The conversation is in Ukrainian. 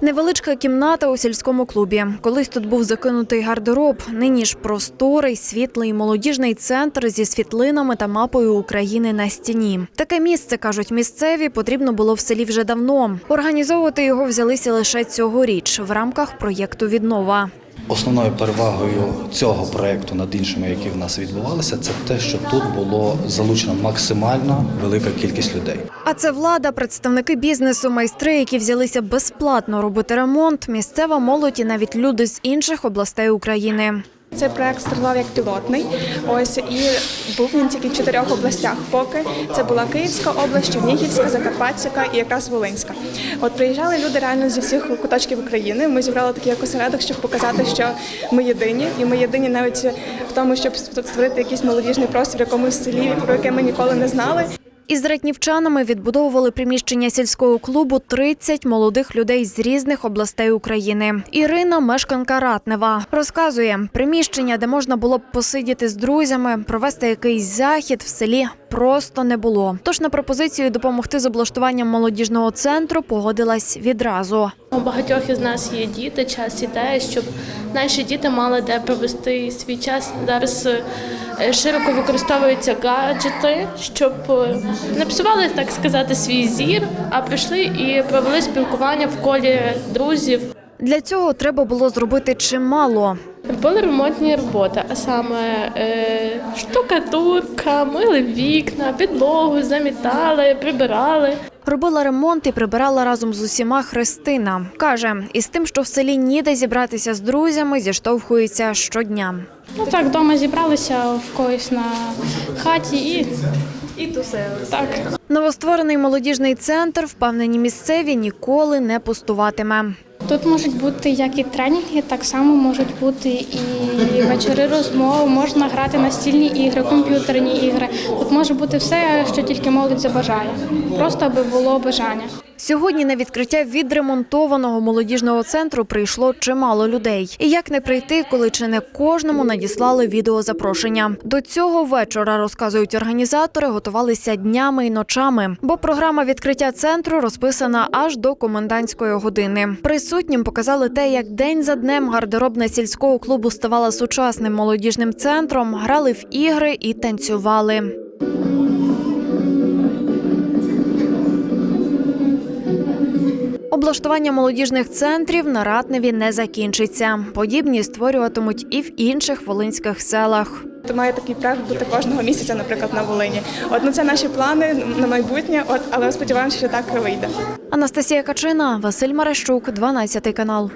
Невеличка кімната у сільському клубі. Колись тут був закинутий гардероб. Нині ж просторий, світлий молодіжний центр зі світлинами та мапою України на стіні. Таке місце кажуть місцеві, потрібно було в селі вже давно. Організовувати його взялися лише цьогоріч в рамках проєкту Віднова. Основною перевагою цього проекту над іншими, які в нас відбувалися, це те, що тут було залучено максимально велика кількість людей. А це влада, представники бізнесу, майстри, які взялися безплатно робити ремонт. Місцева молодь і навіть люди з інших областей України. Цей проект стартував як пілотний. Ось і був він тільки в чотирьох областях. Поки це була Київська область, Чернігівська, Закарпатська і якраз Волинська. От приїжджали люди реально зі всіх куточків України. Ми зібрали такий осередок, щоб показати, що ми єдині, і ми єдині навіть в тому, щоб створити якийсь молодіжний простір в якомусь селі, про яке ми ніколи не знали. Із ратнівчанами відбудовували приміщення сільського клубу 30 молодих людей з різних областей України. Ірина, мешканка Ратнева, розказує, приміщення, де можна було б посидіти з друзями, провести якийсь захід в селі просто не було. Тож на пропозицію допомогти з облаштуванням молодіжного центру погодилась відразу. У багатьох із нас є діти, час іде, щоб наші діти мали де провести свій час. Зараз е, широко використовуються гаджети, щоб е, не псували, так сказати, свій зір, а прийшли і провели спілкування в колі друзів. Для цього треба було зробити чимало. Були ремонтні роботи, а саме е, штукатурка, мили вікна, підлогу, замітали, прибирали. Робила ремонт і прибирала разом з усіма Христина. Каже, із тим, що в селі ніде зібратися з друзями, зіштовхується щодня. Ну так, вдома зібралися в когось на хаті і, і тусили. Так. Новостворений молодіжний центр, впевнені місцеві, ніколи не пустуватиме. Тут можуть бути як і тренінги, так само можуть бути і вечори розмов, можна грати настільні ігри, комп'ютерні ігри. Тут може бути все, що тільки молодь забажає. Просто аби було бажання. Сьогодні на відкриття відремонтованого молодіжного центру прийшло чимало людей. І як не прийти, коли чи не кожному надіслали відеозапрошення. До цього вечора розказують організатори, готувалися днями і ночами, бо програма відкриття центру розписана аж до комендантської години. Присутнім показали те, як день за днем гардеробна сільського клубу ставала сучасним молодіжним центром, грали в ігри і танцювали. Облаштування молодіжних центрів на Ратневі не закінчиться. Подібні створюватимуть і в інших волинських селах. То має такий проект бути кожного місяця, наприклад, на Волині. От ну це наші плани на майбутнє. От але сподіваємося, що так вийде. Анастасія Качина, Василь Марещук, 12 канал.